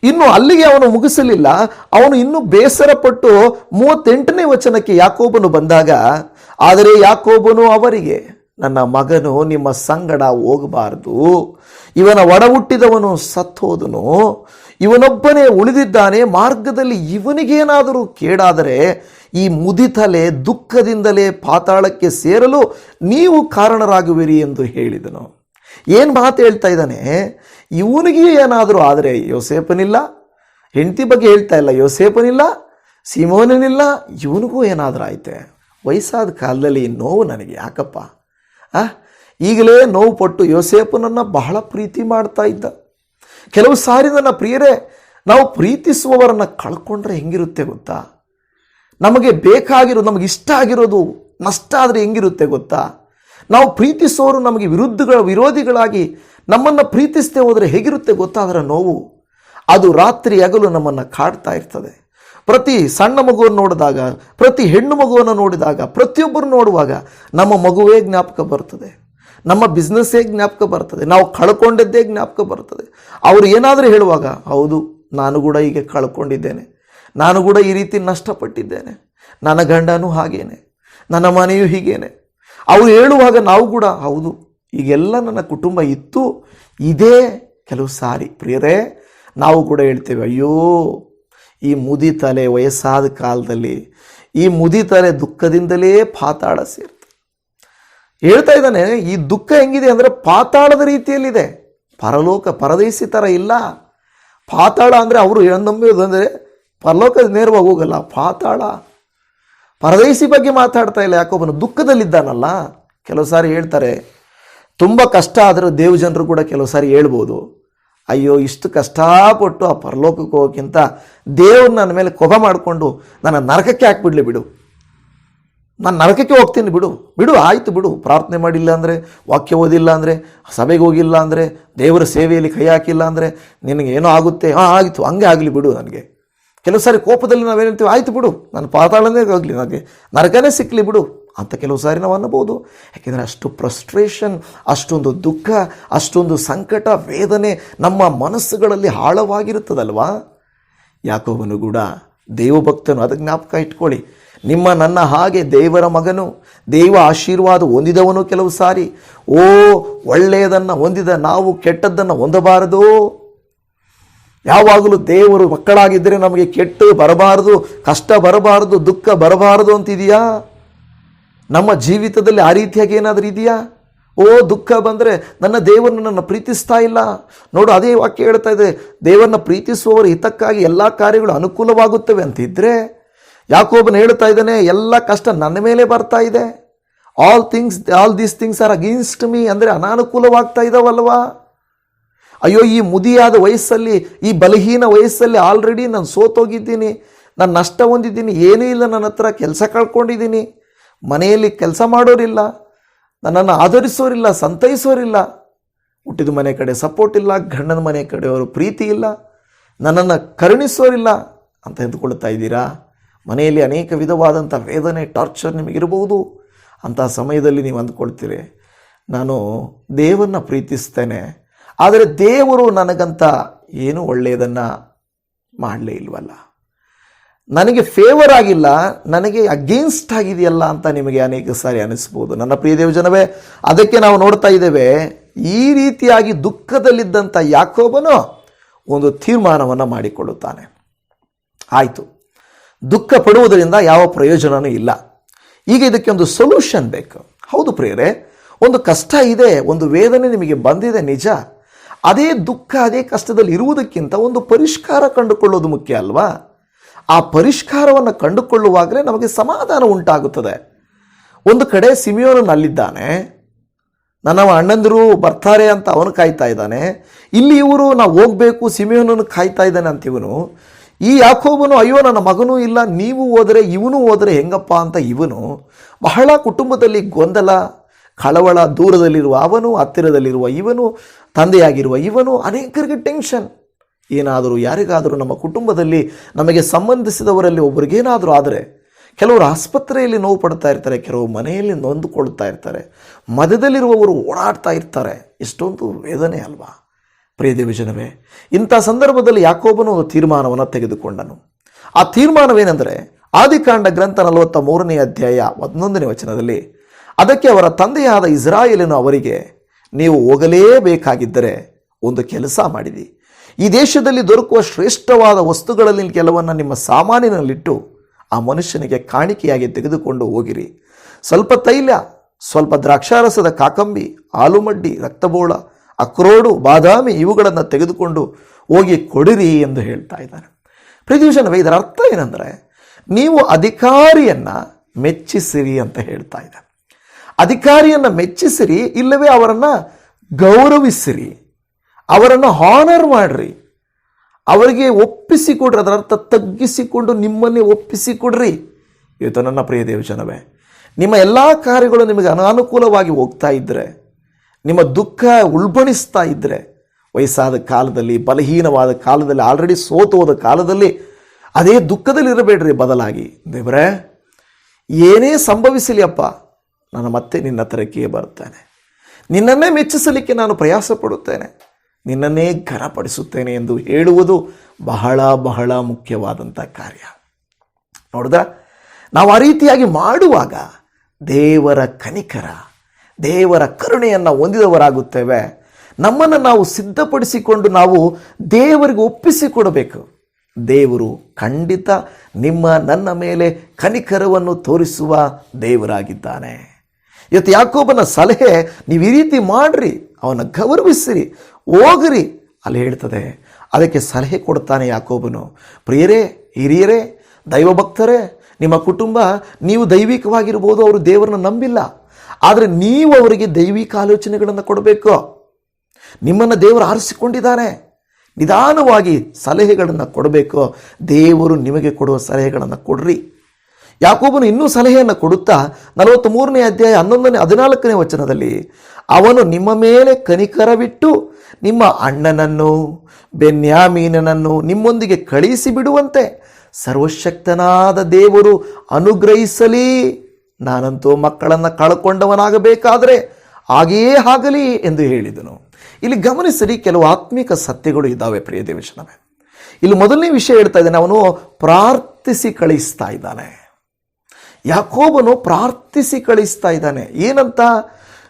ಇನ್ನು ಅಲ್ಲಿಗೆ ಅವನು ಮುಗಿಸಲಿಲ್ಲ. ಅವನು ಇನ್ನೂ ಬೇಸರಪಟ್ಟು ಮೂವತ್ತೆಂಟನೇ ವಚನಕ್ಕೆ ಯಾಕೋಬನು ಬಂದಾಗ, ಆದರೆ ಯಾಕೋಬನು ಅವರಿಗೆ, ನನ್ನ ಮಗನು ನಿಮ್ಮ ಸಂಗಡ ಹೋಗಬಾರದು. ಇವನ ಒಡ ಹುಟ್ಟಿದವನು ಸತ್ತೋದನು. ಇವನೊಬ್ಬನೇ ಉಳಿದಿದ್ದಾನೆ. ಮಾರ್ಗದಲ್ಲಿ ಇವನಿಗೇನಾದರೂ ಕೇಡಾದರೆ, ಈ ಮುದಿತಲೆ ದುಃಖದಿಂದಲೇ ಪಾತಾಳಕ್ಕೆ ಸೇರಲು ನೀವು ಕಾರಣರಾಗುವಿರಿ ಎಂದು ಹೇಳಿದನು. ಏನು ಮಾತು ಹೇಳ್ತಾ ಇದ್ದಾನೆ? ಇವನಿಗೆ ಏನಾದರೂ ಆದರೆ ಯೋಸೇಪನಿಲ್ಲ ಹೆಂಡತಿ ಬಗ್ಗೆ ಹೇಳ್ತಾ ಇಲ್ಲ ಯೋಸೇಪನಿಲ್ಲ ಸಿಮೋನನಿಲ್ಲ, ಇವನಿಗೂ ಏನಾದರೂ ಆಯ್ತೆ? ವಯಸ್ಸಾದ ಕಾಲದಲ್ಲಿ ನೋವು ನನಗೆ ಯಾಕಪ್ಪ? ಆ? ಈಗಲೇ ನೋವು ಪಟ್ಟು ಯೋಸೇಪನನ್ನು ಬಹಳ ಪ್ರೀತಿ ಮಾಡ್ತಾ ಇದ್ದ. ಕೆಲವು ಸಾರಿ ನನ್ನ ಪ್ರಿಯರೇ, ನಾವು ಪ್ರೀತಿಸುವವರನ್ನು ಕಳ್ಕೊಂಡ್ರೆ ಹೆಂಗಿರುತ್ತೆ ಗೊತ್ತಾ? ನಮಗೆ ಬೇಕಾಗಿರೋದು ನಮಗೆ ಇಷ್ಟ ಆಗಿರೋದು ನಷ್ಟ ಆದರೆ ಹೆಂಗಿರುತ್ತೆ ಗೊತ್ತಾ? ನಾವು ಪ್ರೀತಿಸೋರು ನಮಗೆ ವಿರುದ್ಧಗಳ, ವಿರೋಧಿಗಳಾಗಿ ನಮ್ಮನ್ನು ಪ್ರೀತಿಸದೆ ಹೋದರೆ ಹೇಗಿರುತ್ತೆ ಗೊತ್ತಾದರೆ ನೋವು. ಅದು ರಾತ್ರಿ ಹಗಲು ನಮ್ಮನ್ನು ಕಾಡ್ತಾ ಇರ್ತದೆ. ಪ್ರತಿ ಸಣ್ಣ ಮಗುವನ್ನು ನೋಡಿದಾಗ, ಪ್ರತಿ ಹೆಣ್ಣು ಮಗುವನ್ನು ನೋಡಿದಾಗ ಪ್ರತಿಯೊಬ್ಬರು ನೋಡುವಾಗ ನಮ್ಮ ಮಗುವೇ ಜ್ಞಾಪಕ ಬರ್ತದೆ. ನಮ್ಮ ಬಿಸ್ನೆಸ್ಸೇ ಜ್ಞಾಪಕ ಬರ್ತದೆ. ನಾವು ಕಳ್ಕೊಂಡಿದ್ದೇ ಜ್ಞಾಪಕ ಬರ್ತದೆ. ಅವರು ಏನಾದರೂ ಹೇಳುವಾಗ, ಹೌದು, ನಾನು ಕೂಡ ಹೀಗೆ ಕಳ್ಕೊಂಡಿದ್ದೇನೆ. ನಾನು ಕೂಡ ಈ ರೀತಿ ನಷ್ಟಪಟ್ಟಿದ್ದೇನೆ. ನನ್ನ ಗಂಡನೂ ಹಾಗೇನೆ. ನನ್ನ ಮನೆಯೂ ಹೀಗೇನೆ. ಅವರು ಹೇಳುವಾಗ ನಾವು ಕೂಡ, ಹೌದು ಈಗೆಲ್ಲ ನನ್ನ ಕುಟುಂಬ ಇತ್ತು, ಇದೇ ಕೆಲವು ಸಾರಿ. ಪ್ರಿಯರೇ, ನಾವು ಕೂಡ ಹೇಳ್ತೇವೆ, ಅಯ್ಯೋ, ಈ ಮುದಿ ತಲೆ ವಯಸ್ಸಾದ ಕಾಲದಲ್ಲಿ, ಈ ಮುದಿ ತಲೆ ದುಃಖದಿಂದಲೇ ಪಾತಾಳ ಸೇರ್ತದೆ ಹೇಳ್ತಾ ಇದ್ದಾನೆ, ಈ ದುಃಖ ಹೆಂಗಿದೆ ಅಂದರೆ ಪಾತಾಳದ ರೀತಿಯಲ್ಲಿದೆ. ಪರಲೋಕ ಪರದೇಶಿ ಥರ ಇಲ್ಲ. ಪಾತಾಳ ಅಂದರೆ ಅವರು ನಂಬೋದಂದರೆ ಪರಲೋಕ ನೇರವಾಗಿ ಹೋಗಲ್ಲ, ಪಾತಾಳ. ಪರದೇಶಿ ಬಗ್ಗೆ ಮಾತಾಡ್ತಾ ಇಲ್ಲ ಯಾಕೊಬ್ಬನು ದುಃಖದಲ್ಲಿದ್ದಾನಲ್ಲ. ಕೆಲವು ಸಾರಿ ಹೇಳ್ತಾರೆ ತುಂಬ ಕಷ್ಟ ಆದರೂ ದೇವ ಜನರು ಕೂಡ ಕೆಲವು ಸಾರಿ ಹೇಳ್ಬೋದು, ಅಯ್ಯೋ, ಇಷ್ಟು ಕಷ್ಟಪಟ್ಟು ಆ ಪರಲೋಕಕ್ಕೆ ಹೋಗೋಕ್ಕಿಂತ ದೇವ್ರು ನನ್ನ ಮೇಲೆ ಕೊಬ ಮಾಡಿಕೊಂಡು ನನ್ನ ನರಕಕ್ಕೆ ಹಾಕ್ಬಿಡ್ಲಿ ಬಿಡು. ನಾನು ನರಕಕ್ಕೆ ಹೋಗ್ತೀನಿ ಬಿಡು. ಬಿಡು, ಆಯಿತು ಬಿಡು. ಪ್ರಾರ್ಥನೆ ಮಾಡಿಲ್ಲ ಅಂದರೆ, ವಾಕ್ಯ ಓದಿಲ್ಲ ಅಂದರೆ, ಸಭೆಗೆ ಹೋಗಿಲ್ಲ ಅಂದರೆ, ದೇವರ ಸೇವೆಯಲ್ಲಿ ಕೈ ಹಾಕಿಲ್ಲ ಅಂದರೆ ನಿನಗೆ ಏನೋ ಆಗುತ್ತೆ. ಹಾಂ, ಆಯಿತು, ಹಂಗೆ ಆಗಲಿ ಬಿಡು ನನಗೆ. ಕೆಲವು ಸಾರಿ ಕೋಪದಲ್ಲಿ ನಾವೇನು ಹೇಳ್ತೀವಿ ಆಯಿತು ಬಿಡು, ನಾನು ಪಾತಾಳನೇ ಆಗಲಿ, ನನಗೆ ನರಕನೇ ಸಿಕ್ಕಲಿ ಬಿಡು ಅಂತ ಕೆಲವು ಸಾರಿ ನಾವು ಅನ್ನಬಹುದು. ಯಾಕೆಂದರೆ ಅಷ್ಟು ಫ್ರಸ್ಟ್ರೇಷನ್ ಅಷ್ಟೊಂದು ದುಃಖ, ಅಷ್ಟೊಂದು ಸಂಕಟ, ವೇದನೆ ನಮ್ಮ ಮನಸ್ಸುಗಳಲ್ಲಿ ಆಳವಾಗಿರುತ್ತದಲ್ವಾ? ಯಾಕೋಬನು ಕೂಡ ದೇವಭಕ್ತನು ಅದಕ್ಕೆ ಜ್ಞಾಪಕ ಇಟ್ಕೊಳ್ಳಿ. ನಿಮ್ಮ ನನ್ನ ಹಾಗೆ ದೇವರ ಮಗನು, ದೇವ ಆಶೀರ್ವಾದ ಹೊಂದಿದವನು ಕೆಲವು ಸಾರಿ. ಓ, ಒಳ್ಳೆಯದನ್ನು ಹೊಂದಿದ ನಾವು ಕೆಟ್ಟದ್ದನ್ನು ಹೊಂದಬಾರದು. ಯಾವಾಗಲೂ ದೇವರು ಮಕ್ಕಳಾಗಿದ್ದರೆ ನಮಗೆ ಕೆಟ್ಟು ಬರಬಾರದು, ಕಷ್ಟ ಬರಬಾರದು, ದುಃಖ ಬರಬಾರದು ಅಂತಿದೆಯಾ? ನಮ್ಮ ಜೀವಿತದಲ್ಲಿ ಆ ರೀತಿಯಾಗಿ ಏನಾದರೂ ಇದೆಯಾ? ಓ, ದುಃಖ ಬಂದರೆ ನನ್ನ ದೇವರು ನನ್ನ ಪ್ರೀತಿಸ್ತಾ ಇಲ್ಲ. ನೋಡು, ಅದೇ ವಾಕ್ಯ ಹೇಳ್ತಾ ಇದೆ, ದೇವರನ್ನ ಪ್ರೀತಿಸುವವರ ಹಿತಕ್ಕಾಗಿ ಎಲ್ಲ ಕಾರ್ಯಗಳು ಅನುಕೂಲವಾಗುತ್ತವೆ ಅಂತಿದ್ದರೆ ಯಾಕೋಬನ ಹೇಳ್ತಾ ಇದ್ದಾನೆ, ಎಲ್ಲ ಕಷ್ಟ ನನ್ನ ಮೇಲೆ ಬರ್ತಾ ಇದೆ. All things all these things are against me ಅಂದರೆ ಅನಾನುಕೂಲವಾಗ್ತಾ ಇದಾವಲ್ವಾ? ಅಯ್ಯೋ, ಈ ಮುದಿಯಾದ ವಯಸ್ಸಲ್ಲಿ, ಈ ಬಲಹೀನ ವಯಸ್ಸಲ್ಲಿ ಆಲ್ರೆಡಿ ನಾನು ಸೋತೋಗಿದ್ದೀನಿ. ನಾನು ನಷ್ಟ ಹೊಂದಿದ್ದೀನಿ. ಏನೂ ಇಲ್ಲ ನನ್ನ ಹತ್ರ. ಕೆಲಸ ಕಳ್ಕೊಂಡಿದ್ದೀನಿ. ಮನೆಯಲ್ಲಿ ಕೆಲಸ ಮಾಡೋರಿಲ್ಲ. ನನ್ನನ್ನು ಆಧರಿಸೋರಿಲ್ಲ, ಸಂತೈಸೋರಿಲ್ಲ. ಹುಟ್ಟಿದ ಮನೆ ಕಡೆ ಸಪೋರ್ಟ್ ಇಲ್ಲ, ಗಂಡನ ಮನೆ ಕಡೆಯವರು ಪ್ರೀತಿ ಇಲ್ಲ. ನನ್ನನ್ನು ಕರುಣಿಸೋರಿಲ್ಲ. ಅಂತ ಎಂದುಕೊಳ್ತಾ ಇದ್ದೀರಾ? ಮನೆಯಲ್ಲಿ ಅನೇಕ ವಿಧವಾದಂಥ ವೇದನೆ ಟಾರ್ಚರ್ ನಿಮಗಿರಬಹುದು. ಅಂಥ ಸಮಯದಲ್ಲಿ ನೀವು ಅಂದ್ಕೊಳ್ತೀರಿ, ನಾನು ದೇವರನ್ನ ಪ್ರೀತಿಸ್ತೇನೆ. ಆದರೆ ದೇವರು ನನಗಂತ ಏನು ಒಳ್ಳೆಯದನ್ನು ಮಾಡಲೇ ಇಲ್ವಲ್ಲ. ನನಗೆ ಫೇವರ್ ಆಗಿಲ್ಲ, ನನಗೆ ಅಗೇನ್ಸ್ಟ್ ಆಗಿದೆಯಲ್ಲ ಅಂತ ನಿಮಗೆ ಅನೇಕ ಸಾರಿ ಅನಿಸ್ಬೋದು. ನನ್ನ ಪ್ರಿಯ ದೇವಜನವೇ ಅದಕ್ಕೆ ನಾವು ನೋಡ್ತಾ ಇದ್ದೇವೆ, ಈ ರೀತಿಯಾಗಿ ದುಃಖದಲ್ಲಿದ್ದಂಥ ಯಾಕೋಬನು ಒಂದು ತೀರ್ಮಾನವನ್ನು ಮಾಡಿಕೊಳ್ಳುತ್ತಾನೆ. ಆಯಿತು. ದುಃಖ ಪಡುವುದರಿಂದ ಯಾವ ಪ್ರಯೋಜನವೂ ಇಲ್ಲ. ಈಗ ಇದಕ್ಕೆ ಒಂದು ಸೊಲ್ಯೂಷನ್ ಬೇಕು. ಹೌದು ಪ್ರಿಯರೇ, ಒಂದು ಕಷ್ಟ ಇದೆ, ಒಂದು ವೇದನೆ ನಿಮಗೆ ಬಂದಿದೆ, ನಿಜ. ಅದೇ ದುಃಖ, ಅದೇ ಕಷ್ಟದಲ್ಲಿ ಇರುವುದಕ್ಕಿಂತ ಒಂದು ಪರಿಷ್ಕಾರ ಕಂಡುಕೊಳ್ಳೋದು ಮುಖ್ಯ ಅಲ್ವಾ? ಆ ಪರಿಷ್ಕಾರವನ್ನು ಕಂಡುಕೊಳ್ಳುವಾಗಲೇ ನಮಗೆ ಸಮಾಧಾನ ಉಂಟಾಗುತ್ತದೆ. ಒಂದು ಕಡೆ ಸಿಮಿಯೋನು ಅಲ್ಲಿದ್ದಾನೆ ನನ್ನ ಅಣ್ಣಂದಿರು ಬರ್ತಾರೆ ಅಂತ ಅವನು ಕಾಯ್ತಾ ಇದ್ದಾನೆ. ಇಲ್ಲಿ ಇವರು ನಾವು ಹೋಗಬೇಕು, ಸಿಮಿಯೋನನ್ನು ಕಾಯ್ತಾ ಇದ್ದಾನೆ ಅಂತ ಇವನು. ಈ ಯಾಕೋಬನು, ಅಯ್ಯೋ, ನನ್ನ ಮಗನೂ ಇಲ್ಲ, ನೀವು ಹೋದರೆ, ಇವನು ಹೋದರೆ ಹೆಂಗಪ್ಪ ಅಂತ ಇವನು. ಬಹಳ ಕುಟುಂಬದಲ್ಲಿ ಗೊಂದಲ ಕಳವಳ ದೂರದಲ್ಲಿರುವ, ಅವನು ಹತ್ತಿರದಲ್ಲಿರುವ, ಇವನು ತಂದೆಯಾಗಿರುವ, ಇವನು ಅನೇಕರಿಗೆ ಟೆನ್ಷನ್ ಏನಾದರೂ, ಯಾರಿಗಾದರೂ ನಮ್ಮ ಕುಟುಂಬದಲ್ಲಿ ನಮಗೆ ಸಂಬಂಧಿಸಿದವರಲ್ಲಿ ಒಬ್ರಿಗೇನಾದರೂ ಆದರೆ, ಕೆಲವರು ಆಸ್ಪತ್ರೆಯಲ್ಲಿ ನೋವು ಪಡ್ತಾ ಇರ್ತಾರೆ ಕೆಲವು ಮನೆಯಲ್ಲಿ ನೊಂದುಕೊಳ್ತಾ ಇರ್ತಾರೆ, ಮಧ್ಯದಲ್ಲಿರುವವರು ಓಡಾಡ್ತಾ ಇರ್ತಾರೆ. ಎಷ್ಟೊಂದು ವೇದನೆ ಅಲ್ವಾ? ಪ್ರಿಯ ದೇವಜನವೇ ಇಂಥ ಸಂದರ್ಭದಲ್ಲಿ ಯಾಕೋಬನು ತೀರ್ಮಾನವನ್ನು ತೆಗೆದುಕೊಂಡನು. ಆ ತೀರ್ಮಾನವೇನೆಂದರೆ, ಆದಿಕಾಂಡ ಗ್ರಂಥ ನಲವತ್ತ ಮೂರನೇ ಅಧ್ಯಾಯ ಹನ್ನೊಂದನೇ ವಚನದಲ್ಲಿ ಅದಕ್ಕೆ ಅವರ ತಂದೆಯಾದ ಇಸ್ರಾಯೇಲನು ಅವರಿಗೆ, ನೀವು ಹೋಗಲೇಬೇಕಾಗಿದ್ದರೆ ಒಂದು ಕೆಲಸ ಮಾಡಿದಿ. ಈ ದೇಶದಲ್ಲಿ ದೊರಕುವ ಶ್ರೇಷ್ಠವಾದ ವಸ್ತುಗಳಲ್ಲಿ ಕೆಲವನ್ನು ನಿಮ್ಮ ಸಾಮಾನಿನಲ್ಲಿಟ್ಟು ಆ ಮನುಷ್ಯನಿಗೆ ಕಾಣಿಕೆಯಾಗಿ ತೆಗೆದುಕೊಂಡು ಹೋಗಿರಿ. ಸ್ವಲ್ಪ ತೈಲ, ಸ್ವಲ್ಪ ದ್ರಾಕ್ಷಾರಸದ ಕಾಕಂಬಿ, ಆಲೂಮಡ್ಡಿ, ರಕ್ತಬೋಳ ಅಕ್ರೋಡು ಬಾದಾಮಿ ಇವುಗಳನ್ನು ತೆಗೆದುಕೊಂಡು ಹೋಗಿ ಕೊಡಿರಿ ಎಂದು ಹೇಳ್ತಾ ಇದ್ದಾನೆ. ಪ್ರತಿವಿಷನವೇ ಇದರ ಅರ್ಥ ಏನಂದರೆ, ನೀವು ಅಧಿಕಾರಿಯನ್ನು ಮೆಚ್ಚಿಸಿರಿ ಅಂತ ಹೇಳ್ತಾ ಇದ್ದಾನೆ. ಅಧಿಕಾರಿಯನ್ನು ಮೆಚ್ಚಿಸಿರಿ, ಇಲ್ಲವೇ ಅವರನ್ನು ಗೌರವಿಸಿರಿ, ಅವರನ್ನು ಹಾನರ್ ಮಾಡಿರಿ. ಅವರಿಗೆ ಒಪ್ಪಿಸಿಕೊಡ್ರಿ ಅದರ ಅರ್ಥ ತಗ್ಗಿಸಿಕೊಂಡು ನಿಮ್ಮನ್ನೇ ಒಪ್ಪಿಸಿಕೊಡ್ರಿ ಇವತ್ತು ನನ್ನ ಪ್ರಿಯ ದೇವಜನವೇ ನಿಮ್ಮ ಎಲ್ಲ ಕಾರ್ಯಗಳು ನಿಮಗೆ ಅನಾನುಕೂಲವಾಗಿ ಹೋಗ್ತಾ ಇದ್ದರೆ ನಿಮ್ಮ ದುಃಖ ಉಲ್ಬಣಿಸ್ತಾ ಇದ್ದರೆ ವಯಸ್ಸಾದ ಕಾಲದಲ್ಲಿ, ಬಲಹೀನವಾದ ಕಾಲದಲ್ಲಿ ಆಲ್ರೆಡಿ ಸೋತು ಹೋದ ಕಾಲದಲ್ಲಿ, ಅದೇ ದುಃಖದಲ್ಲಿ ಇರಬೇಡ್ರಿ ಬದಲಾಗಿ. ದೇವರೇ, ಏನೇ ಸಂಭವಿಸಲಿ ಅಪ್ಪ ನಾನು ಮತ್ತೆ ನಿನ್ನ ಹತ್ರಕ್ಕೆ ಬರ್ತೇನೆ. ನಿನ್ನನ್ನೇ ಮೆಚ್ಚಿಸಲಿಕ್ಕೆ ನಾನು ಪ್ರಯಾಸ ಪಡುತ್ತೇನೆ ನಿನ್ನನ್ನೇ ಘನಪಡಿಸುತ್ತೇನೆ ಎಂದು ಹೇಳುವುದು ಬಹಳ ಬಹಳ ಮುಖ್ಯವಾದಂಥ ಕಾರ್ಯ. ನೋಡಿದ ನಾವು ಆ ರೀತಿಯಾಗಿ ಮಾಡುವಾಗ ದೇವರ ಕನಿಕರ, ದೇವರ ಕರುಣೆಯನ್ನು ಹೊಂದಿದವರಾಗುತ್ತೇವೆ. ನಮ್ಮನ್ನು ನಾವು ಸಿದ್ಧಪಡಿಸಿಕೊಂಡು ನಾವು ದೇವರಿಗೆ ಒಪ್ಪಿಸಿಕೊಡಬೇಕು. ದೇವರು ಖಂಡಿತ ನಿಮ್ಮ ನನ್ನ ಮೇಲೆ ಕನಿಕರವನ್ನು ತೋರಿಸುವ ದೇವರಾಗಿದ್ದಾನೆ. ಇವತ್ತು ಯಾಕೋಬನ ಸಲಹೆ ನೀವು ಈ ರೀತಿ ಮಾಡ್ರಿ ಅವನ ಗೌರವಿಸಿರಿ, ಹೋಗ್ರಿ ಅಲ್ಲಿ ಹೇಳ್ತದೆ. ಅದಕ್ಕೆ ಸಲಹೆ ಕೊಡ್ತಾನೆ ಯಾಕೋಬನು. ಪ್ರಿಯರೇ, ಹಿರಿಯರೇ ದೈವಭಕ್ತರೇ ನಿಮ್ಮ ಕುಟುಂಬ ನೀವು ದೈವಿಕವಾಗಿರ್ಬೋದು, ಅವರು ದೇವರನ್ನ ನಂಬಿಲ್ಲ. ಆದರೆ ನೀವು ಅವರಿಗೆ ದೈವಿಕ ಆಲೋಚನೆಗಳನ್ನು ಕೊಡಬೇಕು. ನಿಮ್ಮನ್ನು ದೇವರು ಆರಿಸಿಕೊಂಡಿದ್ದಾನೆ. ನಿಧಾನವಾಗಿ ಸಲಹೆಗಳನ್ನು ಕೊಡಬೇಕು. ದೇವರು ನಿಮಗೆ ಕೊಡುವ ಸಲಹೆಗಳನ್ನು ಕೊಡ್ರಿ. ಯಾಕೋಬನು ಇನ್ನೂ ಸಲಹೆಯನ್ನು ಕೊಡುತ್ತಾ ನಲವತ್ತ್ ಮೂರನೇ ಅಧ್ಯಾಯ ಹನ್ನೊಂದನೇ ಹದಿನಾಲ್ಕನೇ ವಚನದಲ್ಲಿ, ಅವನು ನಿಮ್ಮ ಮೇಲೆ ಕನಿಕರವಿಟ್ಟು ನಿಮ್ಮ ಅಣ್ಣನನ್ನು, ಬೆನ್ಯಾಮೀನನನ್ನು ನಿಮ್ಮೊಂದಿಗೆ ಕಳಿಸಿ ಬಿಡುವಂತೆ ಸರ್ವಶಕ್ತನಾದ ದೇವರು ಅನುಗ್ರಹಿಸಲಿ. ನಾನಂತೂ ಮಕ್ಕಳನ್ನು ಕಳ್ಕೊಂಡವನಾಗಬೇಕಾದರೆ ಹಾಗೆಯೇ ಆಗಲಿ ಎಂದು ಹೇಳಿದನು. ಇಲ್ಲಿ ಗಮನಿಸಿರಿ ಕೆಲವು ಆತ್ಮಿಕ ಸತ್ಯಗಳು ಇದ್ದಾವೆ ಪ್ರಿಯ ದೇವಶನವೇ ಇಲ್ಲಿ ಮೊದಲನೇ ವಿಷಯ ಹೇಳ್ತಾ ಇದ್ದಾನೆ, ಅವನು ಪ್ರಾರ್ಥಿಸಿ ಕಳಿಸ್ತಾ ಇದ್ದಾನೆ. ಯಾಕೋಬನು ಪ್ರಾರ್ಥಿಸಿ ಕಳಿಸ್ತಾ ಇದ್ದಾನೆ. ಏನಂತ?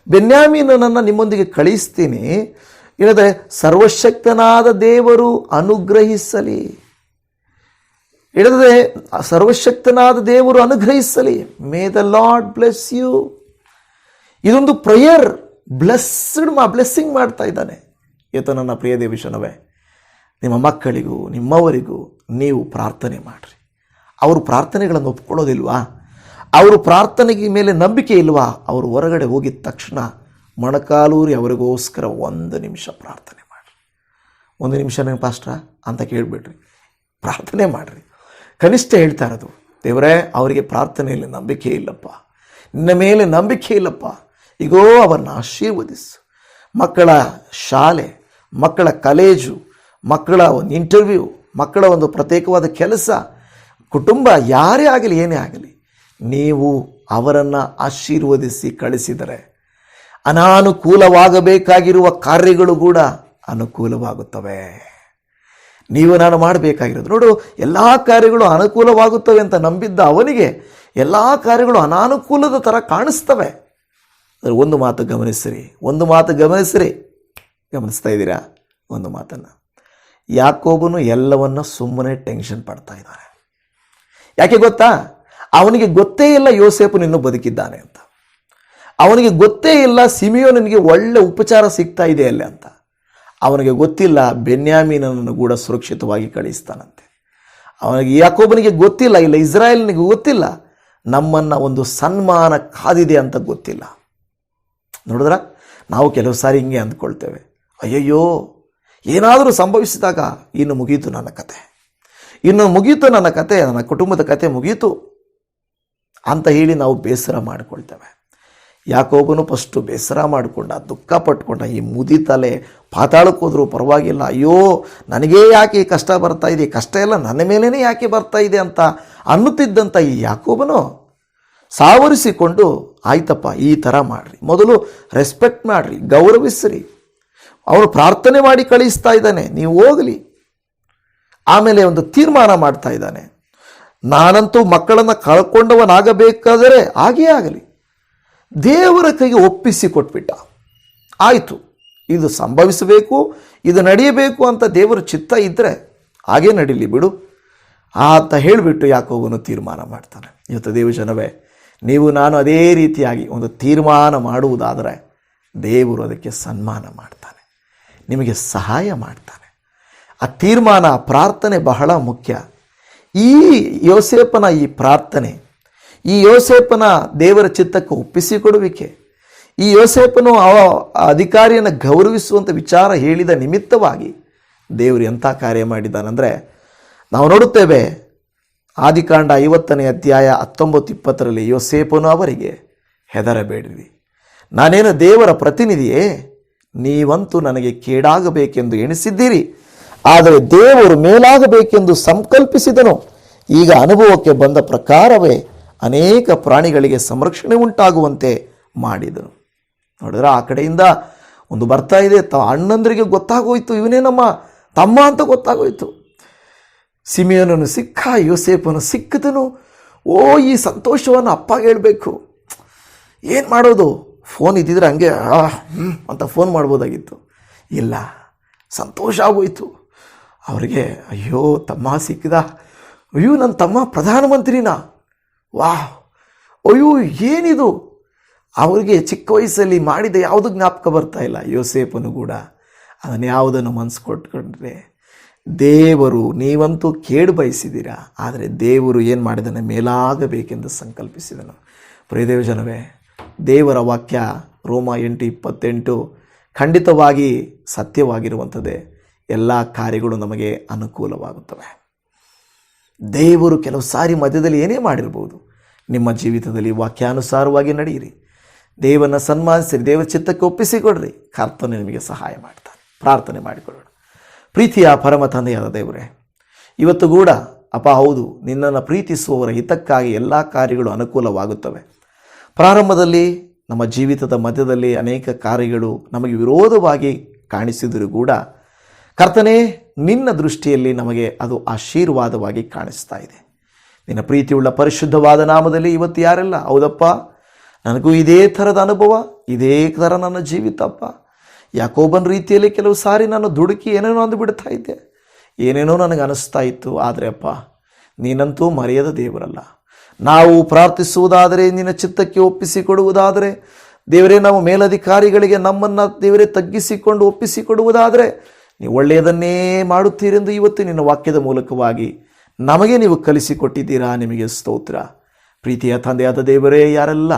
ಬೆನ್ಯಾಮೀನನನ್ನು ನಿಮ್ಮೊಂದಿಗೆ ಕಳಿಸ್ತೀನಿ. ಇಲ್ಲದೆ ಸರ್ವಶಕ್ತನಾದ ದೇವರು ಅನುಗ್ರಹಿಸಲಿ. ಹೇಳಿದ್ರೆ ಸರ್ವಶಕ್ತನಾದ ದೇವರು ಅನುಗ್ರಹಿಸಲಿ. May the Lord bless you ಇದೊಂದು ಪ್ರೇಯರ್ ಬ್ಲೆಸ್ಡ್ ಮಾ ಬ್ಲೆಸ್ಸಿಂಗ್ ಮಾಡ್ತಾ ಇದ್ದಾನೆ. ಏತ ನನ್ನ ಪ್ರಿಯ ದೇವಿಶನವೇ, ನಿಮ್ಮ ಮಕ್ಕಳಿಗೂ, ನಿಮ್ಮವರಿಗೂ ನೀವು ಪ್ರಾರ್ಥನೆ ಮಾಡಿರಿ. ಅವರು ಪ್ರಾರ್ಥನೆಗಳನ್ನು ಒಪ್ಕೊಳ್ಳೋದಿಲ್ವಾ? ಅವರು ಪ್ರಾರ್ಥನೆಗೆ ಮೇಲೆ ನಂಬಿಕೆ ಇಲ್ವಾ? ಅವರು ಹೊರಗಡೆ ಹೋಗಿದ ತಕ್ಷಣ ಮೊಣಕಾಲೂರಿ ಅವರಿಗೋಸ್ಕರ ಒಂದು ನಿಮಿಷ ಪ್ರಾರ್ಥನೆ ಮಾಡಿರಿ. ಒಂದು ನಿಮಿಷನೇ ಪಾಸ್ಟ್ರ, ಅಂತ ಕೇಳಿಬಿಡ್ರಿ. ಪ್ರಾರ್ಥನೆ ಮಾಡಿರಿ. ಕನಿಷ್ಠ ಹೇಳ್ತಾ ಇರೋದು, ದೇವರೇ, ಅವರಿಗೆ ಪ್ರಾರ್ಥನೆಯಲ್ಲಿ ನಂಬಿಕೆ ಇಲ್ಲಪ್ಪ. ನಿನ್ನ ಮೇಲೆ ನಂಬಿಕೆ ಇಲ್ಲಪ್ಪ. ಈಗೋ ಅವರನ್ನು ಆಶೀರ್ವದಿಸು. ಮಕ್ಕಳ ಶಾಲೆ, ಮಕ್ಕಳ ಕಾಲೇಜು, ಮಕ್ಕಳ ಒಂದು ಇಂಟರ್ವ್ಯೂ, ಮಕ್ಕಳ ಒಂದು ಪ್ರತ್ಯೇಕವಾದ ಕೆಲಸ, ಕುಟುಂಬ, ಯಾರೇ ಆಗಲಿ, ಏನೇ ಆಗಲಿ ನೀವು ಅವರನ್ನು ಆಶೀರ್ವದಿಸಿ ಕಳಿಸಿದರೆ ಅನಾನುಕೂಲವಾಗಬೇಕಾಗಿರುವ ಕಾರ್ಯಗಳು ಕೂಡ ಅನುಕೂಲವಾಗುತ್ತವೆ. ನೀವು ನಾನು ಮಾಡಬೇಕಾಗಿರೋದು. ನೋಡು, ಎಲ್ಲ ಕಾರ್ಯಗಳು ಅನುಕೂಲವಾಗುತ್ತವೆ ಅಂತ ನಂಬಿದ್ದ ಅವನಿಗೆ ಎಲ್ಲ ಕಾರ್ಯಗಳು ಅನಾನುಕೂಲದ ಥರ ಕಾಣಿಸ್ತವೆ. ಒಂದು ಮಾತು ಗಮನಿಸಿರಿ, ಒಂದು ಮಾತು ಗಮನಿಸಿರಿ. ಗಮನಿಸ್ತಾ ಇದ್ದೀರಾ? ಒಂದು ಮಾತನ್ನು. ಯಾಕೋಬನು ಎಲ್ಲವನ್ನ ಸುಮ್ಮನೆ ಟೆನ್ಷನ್ ಪಡ್ತಾ ಇದ್ದಾನೆ. ಯಾಕೆ ಗೊತ್ತಾ? ಅವನಿಗೆ ಗೊತ್ತೇ ಇಲ್ಲ ಯೋಸೇಪು ಇನ್ನೂ ಬದುಕಿದ್ದಾನೆ ಅಂತ. ಅವನಿಗೆ ಗೊತ್ತೇ ಇಲ್ಲ ಸಿಮಿಯೋ ನಿನಗೆ ಒಳ್ಳೆ ಉಪಚಾರ ಸಿಗ್ತಾ ಇದೆ ಅಲ್ಲೇ ಅಂತ. ಅವನಿಗೆ ಗೊತ್ತಿಲ್ಲ ಬೆನ್ಯಾಮೀನನ್ನು ಕೂಡ ಸುರಕ್ಷಿತವಾಗಿ ಕಳಿಸ್ತಾನಂತೆ. ಅವನಿಗೆ ಯಾಕೋಬನಿಗೆ ಗೊತ್ತಿಲ್ಲ, ಇಲ್ಲ ಇಸ್ರಾಯೇಲ್ನಿಗೆ ಗೊತ್ತಿಲ್ಲ, ನಮ್ಮನ್ನು ಒಂದು ಸನ್ಮಾನ ಕಾದಿದೆ ಅಂತ ಗೊತ್ತಿಲ್ಲ. ನೋಡಿದ್ರ? ನಾವು ಕೆಲವು ಸಾರಿ ಹಿಂಗೆ ಅಂದ್ಕೊಳ್ತೇವೆ. ಅಯ್ಯಯ್ಯೋ, ಏನಾದರೂ ಸಂಭವಿಸಿದಾಗ ಇನ್ನು ಮುಗಿಯಿತು ನನ್ನ ಕತೆ. ಇನ್ನು ಮುಗಿಯಿತು ನನ್ನ ಕತೆ, ನನ್ನ ಕುಟುಂಬದ ಕತೆ ಮುಗೀತು. ಅಂತ ಹೇಳಿ ನಾವು ಬೇಸರ ಮಾಡಿಕೊಳ್ತೇವೆ. ಯಾಕೋಬನು ಫಸ್ಟು ಬೇಸರ ಮಾಡಿಕೊಂಡ, ದುಃಖ ಪಟ್ಕೊಂಡ, ಈ ಮುದಿ ತಲೆ ಪಾತಾಳಕ್ಕೆ ಹೋದರೂ ಪರವಾಗಿಲ್ಲ. ಅಯ್ಯೋ, ನನಗೇ ಯಾಕೆ ಈ ಕಷ್ಟ ಬರ್ತಾ ಇದೆ? ಕಷ್ಟ ಎಲ್ಲ ನನ್ನ ಮೇಲೇ ಯಾಕೆ ಬರ್ತಾ ಇದೆ ಅಂತ ಅನ್ನುತ್ತಿದ್ದಂಥ ಈ ಯಾಕೋಬನು ಸಾವರಿಸಿಕೊಂಡು, ಆಯ್ತಪ್ಪ, ಈ ಥರ ಮಾಡಿರಿ. ಮೊದಲು ರೆಸ್ಪೆಕ್ಟ್ ಮಾಡಿರಿ, ಗೌರವಿಸ್ರಿ. ಅವನು ಪ್ರಾರ್ಥನೆ ಮಾಡಿ ಕಳಿಸ್ತಾ ಇದ್ದಾನೆ, ನೀವು ಹೋಗಲಿ. ಆಮೇಲೆ ಒಂದು ತೀರ್ಮಾನ ಮಾಡ್ತಾ ಇದ್ದಾನೆ. ನಾನಂತೂ ಮಕ್ಕಳನ್ನು ಕಳ್ಕೊಂಡವನಾಗಬೇಕಾದರೆ ಹಾಗೇ ಆಗಲಿ. ದೇವರ ಕೈಗೆ ಒಪ್ಪಿಸಿ ಕೊಟ್ಬಿಟ್ಟ. ಆಯಿತು, ಇದು ಸಂಭವಿಸಬೇಕು, ಇದು ನಡೆಯಬೇಕು ಅಂತ ದೇವರ ಚಿತ್ತ ಇದ್ದರೆ ಹಾಗೇ ನಡೀಲಿ ಬಿಡು ಅಂತ ಹೇಳಿಬಿಟ್ಟು ಯಾಕೋವನು ತೀರ್ಮಾನ ಮಾಡ್ತಾನೆ. ಇವತ್ತು ದೇವಜನವೇ ನೀವು ನಾನು ಅದೇ ರೀತಿಯಾಗಿ ಒಂದು ತೀರ್ಮಾನ ಮಾಡುವುದಾದರೆ ದೇವರು ಅದಕ್ಕೆ ಸನ್ಮಾನ ಮಾಡ್ತಾನೆ, ನಿಮಗೆ ಸಹಾಯ ಮಾಡ್ತಾನೆ. ಆ ತೀರ್ಮಾನ ಪ್ರಾರ್ಥನೆ ಬಹಳ ಮುಖ್ಯ. ಈ ಯೋಸೇಪನ ಈ ಪ್ರಾರ್ಥನೆ, ಈ ಯೋಸೇಪನ ದೇವರ ಚಿತ್ತಕ್ಕೆ ಒಪ್ಪಿಸಿಕೊಡುವಿಕೆ, ಈ ಯೋಸೇಪನು ಅವ ಅಧಿಕಾರಿಯನ್ನು ಗೌರವಿಸುವಂಥ ವಿಚಾರ ಹೇಳಿದ ನಿಮಿತ್ತವಾಗಿ ದೇವರು ಎಂಥ ಕಾರ್ಯ ಮಾಡಿದ್ದಾನಂದರೆ ನಾವು ನೋಡುತ್ತೇವೆ ಆದಿಕಾಂಡ ಐವತ್ತನೇ ಅಧ್ಯಾಯ ಹತ್ತೊಂಬತ್ತು ಇಪ್ಪತ್ತರಲ್ಲಿ ಯೋಸೇಪನು ಅವರಿಗೆ ಹೆದರಬೇಡಿರಿ. ನಾನೇನು ದೇವರ ಪ್ರತಿನಿಧಿಯೇ? ನೀವಂತೂ ನನಗೆ ಕೇಡಾಗಬೇಕೆಂದು ಎಣಿಸಿದ್ದೀರಿ. ಆದರೆ ದೇವರು ಮೇಲಾಗಬೇಕೆಂದು ಸಂಕಲ್ಪಿಸಿದನು. ಈಗ ಅನುಭವಕ್ಕೆ ಬಂದ ಪ್ರಕಾರವೇ ಅನೇಕ ಪ್ರಾಣಿಗಳಿಗೆ ಸಂರಕ್ಷಣೆ ಉಂಟಾಗುವಂತೆ ಮಾಡಿದನು. ನೋಡಿದ್ರೆ ಆ ಕಡೆಯಿಂದ ಒಂದು ಬರ್ತಾ ಇದೆ. ತ ಅಣ್ಣಂದ್ರಿಗೆ ಗೊತ್ತಾಗೋಯ್ತು. ಇವನೇ ನಮ್ಮ ತಮ್ಮ ಅಂತ ಗೊತ್ತಾಗೋಯ್ತು. ಸಿಮಿಯನನ್ನು ಸಿಕ್ಕ ಯೋಸೇಪನ್ನು ಸಿಕ್ಕದನು, ಓ, ಈ ಸಂತೋಷವನ್ನು ಅಪ್ಪ ಹೇಳಬೇಕು. ಏನು ಮಾಡೋದು? ಫೋನ್ ಇದ್ದಿದ್ರೆ ಹಂಗೆ ಅಂತ ಫೋನ್ ಮಾಡ್ಬೋದಾಗಿತ್ತು. ಇಲ್ಲ, ಸಂತೋಷ ಆಗೋಯ್ತು. ಅವರಿಗೆ, ಅಯ್ಯೋ, ತಮ್ಮ ಸಿಕ್ಕಿದ. ಅಯ್ಯೋ ನನ್ನ ತಮ್ಮ ಪ್ರಧಾನಮಂತ್ರಿನಾ? ವಾಹ್. ಅಯ್ಯೋ, ಏನಿದು? ಅವರಿಗೆ ಚಿಕ್ಕ ವಯಸ್ಸಲ್ಲಿ ಮಾಡಿದ ಯಾವುದು ಜ್ಞಾಪಕ ಬರ್ತಾ ಇಲ್ಲ. ಯೋಸೇಪನು ಕೂಡ ಅದನ್ನು ಯಾವುದನ್ನು ಮನಸ್ಸು ಕೊಟ್ಕೊಂಡ್ರೆ ದೇವರು, ನೀವಂತೂ ಕೇಡು ಬಯಸಿದ್ದೀರಾ? ಆದರೆ ದೇವರು ಏನು ಮಾಡಿದನು? ಮೇಲಾಗಬೇಕೆಂದು ಸಂಕಲ್ಪಿಸಿದನು. ಪ್ರಿಯದೇವ ಜನವೇ ದೇವರ ವಾಕ್ಯ ರೋಮ ಎಂಟು ಇಪ್ಪತ್ತೆಂಟು ಖಂಡಿತವಾಗಿ ಸತ್ಯವಾಗಿರುವಂಥದ್ದೇ. ಎಲ್ಲ ಕಾರ್ಯಗಳು ನಮಗೆ ಅನುಕೂಲವಾಗುತ್ತವೆ. ದೇವರು ಕೆಲವು ಸಾರಿ ಮಧ್ಯದಲ್ಲಿ ಏನೇ ಮಾಡಿರ್ಬೋದು, ನಿಮ್ಮ ಜೀವಿತದಲ್ಲಿ ವಾಕ್ಯಾನುಸಾರವಾಗಿ ನಡೆಯಿರಿ. ದೇವನ ಸನ್ಮಾನಿಸಿರಿ ದೇವರ ಚಿತ್ತಕ್ಕೆ ಒಪ್ಪಿಸಿಕೊಡ್ರಿ. ಕರ್ತನೆ ನಿಮಗೆ ಸಹಾಯ ಮಾಡ್ತಾನೆ. ಪ್ರಾರ್ಥನೆ ಮಾಡಿಕೊಳ್ಳೋಣ. ಪ್ರೀತಿಯ ಪರಮ ತಂದೆಯಾದ ದೇವರೇ, ಇವತ್ತು ಕೂಡ ಅಪ ಹೌದು, ನಿನ್ನನ್ನು ಪ್ರೀತಿಸುವವರ ಹಿತಕ್ಕಾಗಿ ಎಲ್ಲ ಕಾರ್ಯಗಳು ಅನುಕೂಲವಾಗುತ್ತವೆ. ಪ್ರಾರಂಭದಲ್ಲಿ, ನಮ್ಮ ಜೀವಿತದ ಮಧ್ಯದಲ್ಲಿ ಅನೇಕ ಕಾರ್ಯಗಳು ನಮಗೆ ವಿರೋಧವಾಗಿ ಕಾಣಿಸಿದರೂ ಕೂಡ ಕರ್ತನೇ, ನಿನ್ನ ದೃಷ್ಟಿಯಲ್ಲಿ ನಮಗೆ ಅದು ಆಶೀರ್ವಾದವಾಗಿ ಕಾಣಿಸ್ತಾ ಇದೆ. ನಿನ್ನ ಪ್ರೀತಿಯುಳ್ಳ ಪರಿಶುದ್ಧವಾದ ನಾಮದಲ್ಲಿ ಇವತ್ತು ಯಾರೆಲ್ಲ? ಹೌದಪ್ಪ. ನನಗೂ ಇದೇ ಥರದ ಅನುಭವ, ಇದೇ ಥರ ನನ್ನ ಜೀವಿತಪ್ಪ ಯಾಕೋಬನ್ ರೀತಿಯಲ್ಲಿ ಕೆಲವು ಸಾರಿ ನಾನು ದುಡುಕಿ ಏನೇನೋ ಅಂದುಬಿಡ್ತಾ ಇದ್ದೆ. ಏನೇನೋ ನನಗೆ ಅನಿಸ್ತಾ ಇತ್ತು. ಆದರೆ ಅಪ್ಪ, ನೀನಂತೂ ಮರೆಯದ ದೇವರಲ್ಲ. ನಾವು ಪ್ರಾರ್ಥಿಸುವುದಾದರೆ, ನಿನ್ನ ಚಿತ್ತಕ್ಕೆ ಒಪ್ಪಿಸಿಕೊಡುವುದಾದರೆ, ದೇವರೇ, ನಾವು ಮೇಲಧಿಕಾರಿಗಳಿಗೆ ನಮ್ಮನ್ನು ದೇವರೇ ತಗ್ಗಿಸಿಕೊಂಡು ಒಪ್ಪಿಸಿಕೊಡುವುದಾದರೆ ನೀವು ಒಳ್ಳೆಯದನ್ನೇ ಮಾಡುತ್ತೀರೆಂದು ಇವತ್ತು ನಿನ್ನ ವಾಕ್ಯದ ಮೂಲಕವಾಗಿ ನಮಗೆ ನೀವು ಕಲಿಸಿಕೊಟ್ಟಿದ್ದೀರಾ? ನಿಮಗೆ ಸ್ತೋತ್ರ. ಪ್ರೀತಿಯ ತಂದೆಯಾದ ದೇವರೇ, ಯಾರೆಲ್ಲ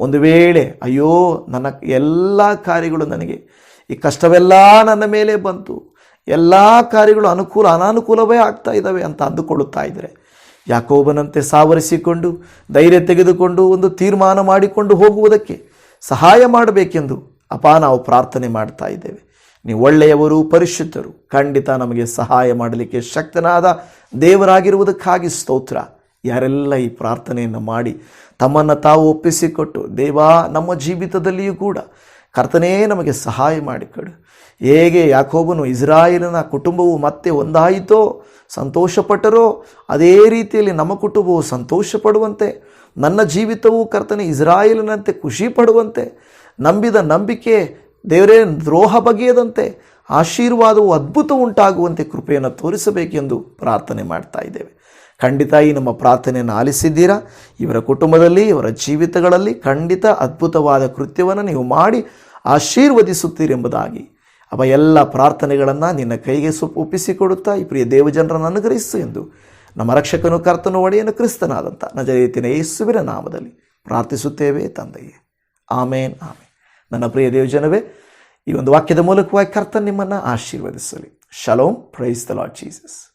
ಒಂದು ವೇಳೆ, ಅಯ್ಯೋ, ನನ್ನ ಎಲ್ಲ ಕಾರ್ಯಗಳು ನನಗೆ, ಈ ಕಷ್ಟವೆಲ್ಲ ನನ್ನ ಮೇಲೆ ಬಂತು, ಎಲ್ಲ ಕಾರ್ಯಗಳು ಅನುಕೂಲ, ಅನಾನುಕೂಲವೇ ಆಗ್ತಾ ಇದ್ದಾವೆ ಅಂತ ಅಂದುಕೊಳ್ಳುತ್ತಾ ಇದ್ದರೆ, ಯಾಕೋಬನಂತೆ ಸಾವರಿಸಿಕೊಂಡು, ಧೈರ್ಯ ತೆಗೆದುಕೊಂಡು, ಒಂದು ತೀರ್ಮಾನ ಮಾಡಿಕೊಂಡು ಹೋಗುವುದಕ್ಕೆ ಸಹಾಯ ಮಾಡಬೇಕೆಂದು ಅಪ ನಾವು ಪ್ರಾರ್ಥನೆ ಮಾಡ್ತಾ ಇದ್ದೇವೆ. ನೀವು ಒಳ್ಳೆಯವರು, ಪರಿಶುದ್ಧರು. ಖಂಡಿತ ನಮಗೆ ಸಹಾಯ ಮಾಡಲಿಕ್ಕೆ ಶಕ್ತನಾದ ದೇವರಾಗಿರುವುದಕ್ಕಾಗಿ ಸ್ತೋತ್ರ. ಯಾರೆಲ್ಲ ಈ ಪ್ರಾರ್ಥನೆಯನ್ನು ಮಾಡಿ ತಮ್ಮನ್ನು ತಾವು ಒಪ್ಪಿಸಿಕೊಟ್ಟು, ದೇವಾ, ನಮ್ಮ ಜೀವಿತದಲ್ಲಿಯೂ ಕೂಡ ಕರ್ತನೇ ನಮಗೆ ಸಹಾಯ ಮಾಡಿಕೊಡು. ಹೇಗೆ ಯಾಕೋಬನು ಇಸ್ರಾಯೇಲಿನ ಕುಟುಂಬವು ಮತ್ತೆ ಒಂದಾಯಿತೋ, ಸಂತೋಷಪಟ್ಟರೋ, ಅದೇ ರೀತಿಯಲ್ಲಿ ನಮ್ಮ ಕುಟುಂಬವು ಸಂತೋಷ ಪಡುವಂತೆ ನನ್ನ ಜೀವಿತವು ಕರ್ತನೆ ಇಸ್ರಾಯೇಲಿನಂತೆ ಖುಷಿ ಪಡುವಂತೆ, ನಂಬಿದ ನಂಬಿಕೆ ದೇವರೇ, ದ್ರೋಹ ಬಗೆಯದಂತೆ ಆಶೀರ್ವಾದವು ಅದ್ಭುತ ಉಂಟಾಗುವಂತೆ ಕೃಪೆಯನ್ನು ತೋರಿಸಬೇಕೆಂದು ಪ್ರಾರ್ಥನೆ ಮಾಡ್ತಾ ಇದ್ದೇವೆ. ಖಂಡಿತ ಈ ನಮ್ಮ ಪ್ರಾರ್ಥನೆಯನ್ನು ಆಲಿಸಿದ್ದೀರಾ? ಇವರ ಕುಟುಂಬದಲ್ಲಿ, ಇವರ ಜೀವಿತಗಳಲ್ಲಿ ಖಂಡಿತ ಅದ್ಭುತವಾದ ಕೃತ್ಯವನ್ನು ನೀವು ಮಾಡಿ ಆಶೀರ್ವದಿಸುತ್ತೀರೆಂಬುದಾಗಿ ಅವ ಎಲ್ಲ ಪ್ರಾರ್ಥನೆಗಳನ್ನು ನಿನ್ನ ಕೈಗೆ ಸೊಪ್ಪು ಒಪ್ಪಿಸಿಕೊಡುತ್ತಾ ಈ ಪ್ರಿಯ ದೇವಜನರನ್ನು ಅನುಗ್ರಹಿಸು ಎಂದು ನಮ್ಮ ರಕ್ಷಕನು ಕರ್ತನು ಒಡೆಯನು ಕ್ರಿಸ್ತನಾದಂಥ ನಜರೇತಿನ ಯೇಸುವಿನ ನಾಮದಲ್ಲಿ ಪ್ರಾರ್ಥಿಸುತ್ತೇವೆ ತಂದೆಯೇ. ಆಮೇನ್ ಆಮೇನ್. ನನ್ನ ಪ್ರಿಯ ದೇವಜನವೇ, ಈ ಒಂದು ವಾಕ್ಯದ ಮೂಲಕವಾಗಿ ಕರ್ತನ್ ನಿಮ್ಮನ್ನು ಆಶೀರ್ವದಿಸಲಿ. Shalom praise the Lord Jesus